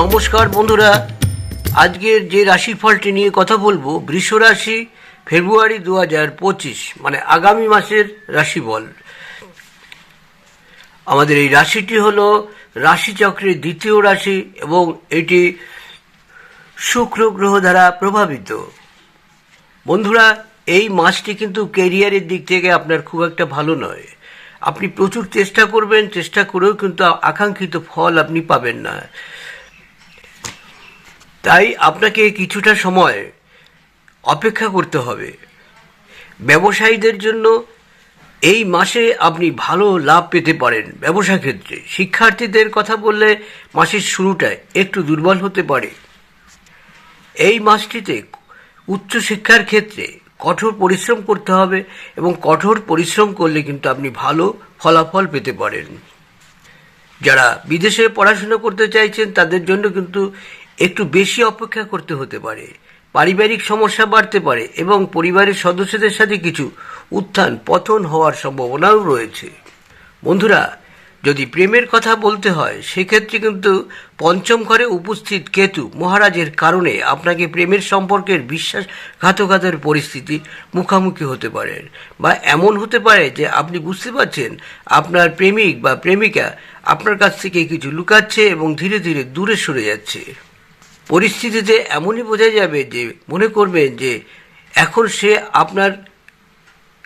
নমস্কার বন্ধুরা। আজকের যে রাশিফলটি নিয়ে কথা বলব বৃষ রাশি ফেব্রুয়ারি দু হাজার পঁচিশ মানে আগামী মাসের রাশিফল। আমাদের এই রাশিটি হলো রাশিচক্রের দ্বিতীয় রাশি এবং এটি শুক্র গ্রহ দ্বারা প্রভাবিত। বন্ধুরা, এই মাসটি কিন্তু কেরিয়ারের দিক থেকে আপনার খুব একটা ভালো নয়। আপনি প্রচুর চেষ্টা করবেন, চেষ্টা করেও কিন্তু আকাঙ্ক্ষিত ফল আপনি পাবেন না। তাই আপনাকে কিছুটা সময় অপেক্ষা করতে হবে। ব্যবসায়ীদের জন্য এই মাসে আপনি ভালো লাভ পেতে পারেন ব্যবসা ক্ষেত্রে। শিক্ষার্থীদের কথা বললে মাসের শুরুটায় একটু দুর্বল হতে পারে। এই মাসটিতে উচ্চশিক্ষার ক্ষেত্রে কঠোর পরিশ্রম করতে হবে এবং কঠোর পরিশ্রম করলে কিন্তু আপনি ভালো ফলাফল পেতে পারেন। যারা বিদেশে পড়াশোনা করতে চাইছেন তাদের জন্য কিন্তু একটু বেশি অপেক্ষা করতে হতে পারে। পারিবারিক সমস্যা বাড়তে পারে এবং পরিবারের সদস্যদের সাথে কিছু উত্থান পতন হওয়ার সম্ভাবনাও রয়েছে। বন্ধুরা, যদি প্রেমের কথা বলতে হয়, সেক্ষেত্রে কিন্তু পঞ্চম ঘরে উপস্থিত কেতু মহারাজের কারণে আপনাকে প্রেমের সম্পর্কের বিশ্বাসঘাতকতার পরিস্থিতি মুখোমুখি হতে পারেন বা এমন হতে পারে যে আপনি বুঝতে পারছেন আপনার প্রেমিক বা প্রেমিকা আপনার কাছ থেকে কিছু লুকাচ্ছে এবং ধীরে ধীরে দূরে সরে যাচ্ছে। পরিস্থিতিতে এমনই বোঝা যাবে যে, মনে করবেন যে এখন সে আপনার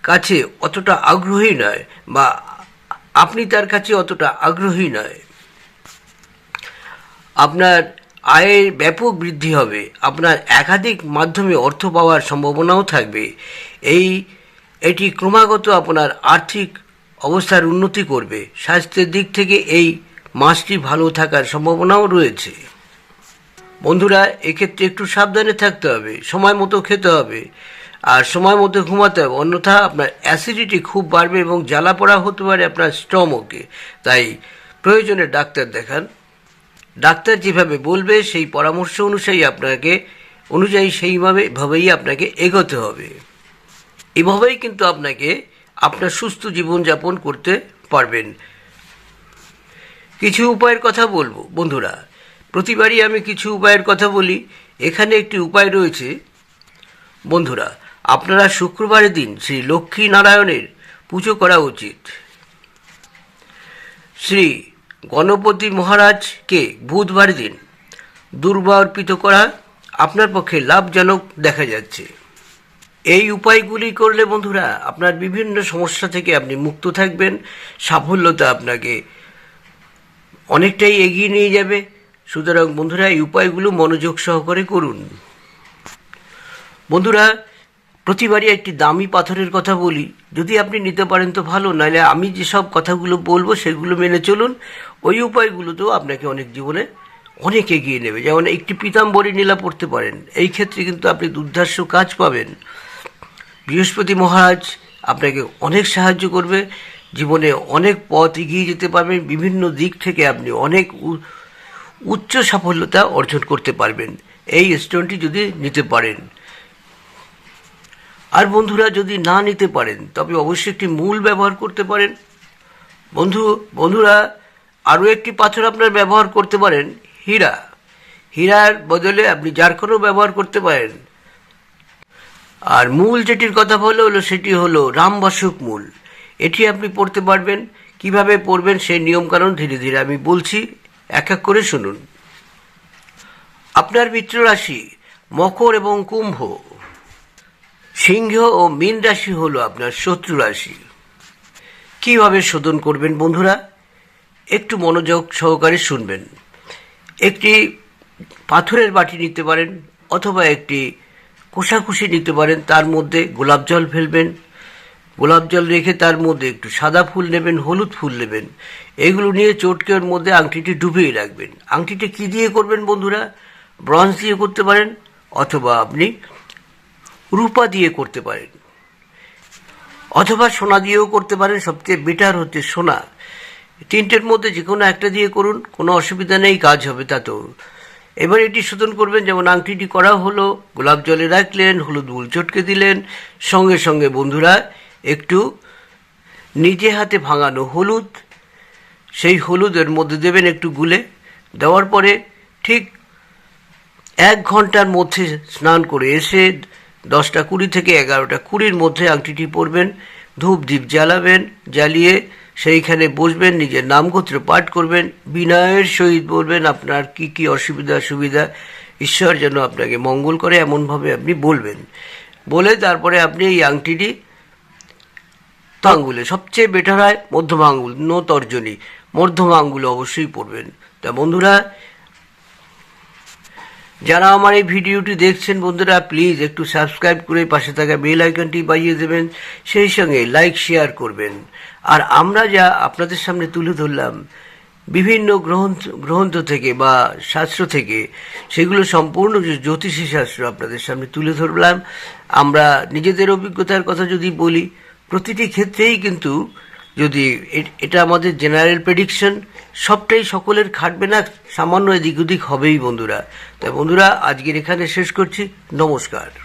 কাছে অতটা আগ্রহী নয় বা আপনি তার কাছে অতটা আগ্রহী নয়। আপনার আয়ের ব্যাপক বৃদ্ধি হবে, আপনার একাধিক মাধ্যমে অর্থ পাওয়ার সম্ভাবনাও থাকবে। এই, এটি ক্রমাগত আপনার আর্থিক অবস্থার উন্নতি করবে। স্বাস্থ্যের দিক থেকে এই মাসটি ভালো থাকার সম্ভাবনাও রয়েছে। বন্ধুরা, এক্ষেত্রে একটু সাবধানে থাকতে হবে, সময় মতো খেতে হবে। আর সময় মতো ঘুমাতে হবে, অন্যথা আপনার অ্যাসিডিটি খুব বাড়বে এবং জ্বালা পড়া হতে পারে আপনার স্টমকে তাই প্রয়োজনে ডাক্তার দেখান। ডাক্তার যেভাবে বলবে, সেই পরামর্শ অনুযায়ী আপনাকে, অনুযায়ী সেইভাবে ভাবেই আপনাকে এগোতে হবে। এভাবেই কিন্তু আপনাকে আপনার সুস্থ জীবনযাপন করতে পারবেন। কিছু উপায়ের কথা বলব, বন্ধুরা। প্রতিবারই আমি কিছু উপায়ের কথা বলি। এখানে একটি উপায় রয়েছে। বন্ধুরা, আপনারা শুক্রবারের দিন শ্রী লক্ষ্মী নারায়ণের পুজো করা উচিত। শ্রী গণপতি মহারাজকে বুধবার দিন দুর্বা অর্পিত করা আপনার পক্ষে লাভজনক দেখা যাচ্ছে। এই উপায়গুলি করলে বন্ধুরা, আপনার বিভিন্ন সমস্যা থেকে আপনি মুক্ত থাকবেন। সাফল্যতা আপনাকে অনেকটাই এগিয়ে নিয়ে যাবে। সুতরাং বন্ধুরা, এই উপায়গুলো মনোযোগ সহকারে করুন। বন্ধুরা, প্রতিবারই একটি দামি পাথরের কথা বলি। যদি আপনি নিতে পারেন তো ভালো, নাহলে আমি যেসব কথাগুলো বলব সেগুলো মেনে চলুন। ওই উপায়গুলোতেও আপনাকে অনেক জীবনে অনেক এগিয়ে নেবে। যেমন একটি পিতাম্বরী নীলা পড়তে পারেন, এই ক্ষেত্রে কিন্তু আপনি দুর্ধর্ষ কাজ পাবেন। বৃহস্পতি মহারাজ আপনাকে অনেক সাহায্য করবে, জীবনে অনেক পথ এগিয়ে যেতে পারবেন, বিভিন্ন দিক থেকে আপনি অনেক উচ্চ সাফল্যতা অর্জন করতে পারবেন। এই স্টোনটি যদি নিতে পারেন। আর বন্ধুরা, যদি না নিতে পারেন, তবে অবশ্যই একটি মূল ব্যবহার করতে পারেন। বন্ধু, বন্ধুরা, আরও একটি পাথর আপনার ব্যবহার করতে পারেন, হীরা। হীরার বদলে আপনি কোনো ব্যবহার করতে পারেন। আর মূল যেটির কথা বলে হলো, সেটি হলো রামবাসুক মূল। এটি আপনি পড়তে পারবেন। কীভাবে পড়বেন সেই নিয়মকানুন ধীরে ধীরে আমি বলছি। এক এক করে শুনুন। আপনার মিত্র রাশি মকর এবং কুম্ভ। সিংহ ও মীন রাশি হলো আপনার শত্রু রাশি। কীভাবে শোধন করবেন বন্ধুরা? একটু মনোযোগ সহকারে শুনবেন। একটি পাথরের বাটি নিতে পারেন অথবা একটি কোষাকুষি নিতে পারেন। তার মধ্যে গোলাপ জল ফেলবেন। গোলাপ জল রেখে তার মধ্যে একটু সাদা ফুল নেবেন, হলুদ ফুল নেবেন। এগুলো নিয়ে চটকের মধ্যে আংটিটি ডুবিয়ে রাখবেন। আংটিটি কি দিয়ে করবেন বন্ধুরা? ব্রঞ্জ দিয়ে করতে পারেন অথবা আপনি রূপা দিয়ে করতে পারেন। অথবা সোনা দিয়েও করতে পারেন। সবচেয়ে বেটার হচ্ছে সোনা। তিনটের মধ্যে যে কোনো একটা দিয়ে করুন, কোনো অসুবিধা নেই, কাজ হবে তাতেও এবার এটি শোধন করবেন। যেমন আংটিটি করা হলো, গোলাপ জলে রাখলেন, হলুদ বুল চটকে দিলেন। সঙ্গে সঙ্গে বন্ধুরা একটু নিজে হাতে ভাঙানো হলুদ, সেই হলুদের মধ্যে দেবেন একটু গুলে, দেওয়ার পরে ঠিক এক ঘণ্টার মধ্যে স্নান করে এসে দশটা কুড়ি থেকে এগারোটা কুড়ির মধ্যে আংটিটি পরবেন, ধূপ দ্বীপ জ্বালাবেন, জ্বালিয়ে সেইখানে বসবেন, নিজের নামগোত্র পাঠ করবেন, বিনয়ের সহিত বলবেন, আপনার কি কি অসুবিধা, সুবিধা? ঈশ্বর যেন আপনাকে মঙ্গল করে এমনভাবে আপনি বলবেন। বলে তারপরে আপনি এই আংটিটি তো আঙ্গুলে সবচেয়ে বেটার হয় মধ্যম আঙ্গুল নো তর্জনী মধ্যম আঙ্গুলে অবশ্যই পড়বেন। তা বন্ধুরা, যারা আমার এই ভিডিওটি দেখছেন, বন্ধুরা প্লিজ একটু সাবস্ক্রাইব করে পাশে থাকা বেল আইকনটি বাজিয়ে দেবেন। সেই সঙ্গে লাইক শেয়ার করবেন। আর আমরা যা আপনাদের সামনে তুলে ধরলাম, বিভিন্ন গ্রন্থ গ্রন্থ থেকে বা শাস্ত্র থেকে, সেগুলো সম্পূর্ণ জ্যোতিষী শাস্ত্র আপনাদের সামনে তুলে ধরলাম। আমরা নিজেদের অভিজ্ঞতার কথা যদি বলি প্রতিটি ক্ষেত্রেই কিন্তু যদি এটা আমাদের জেনারেল প্রেডিকশন সবটাই সকলের খাটবে না, সামান্য এদিক ওদিক হবেই বন্ধুরা। তাই বন্ধুরা, আজকের এখানে শেষ করছি। নমস্কার।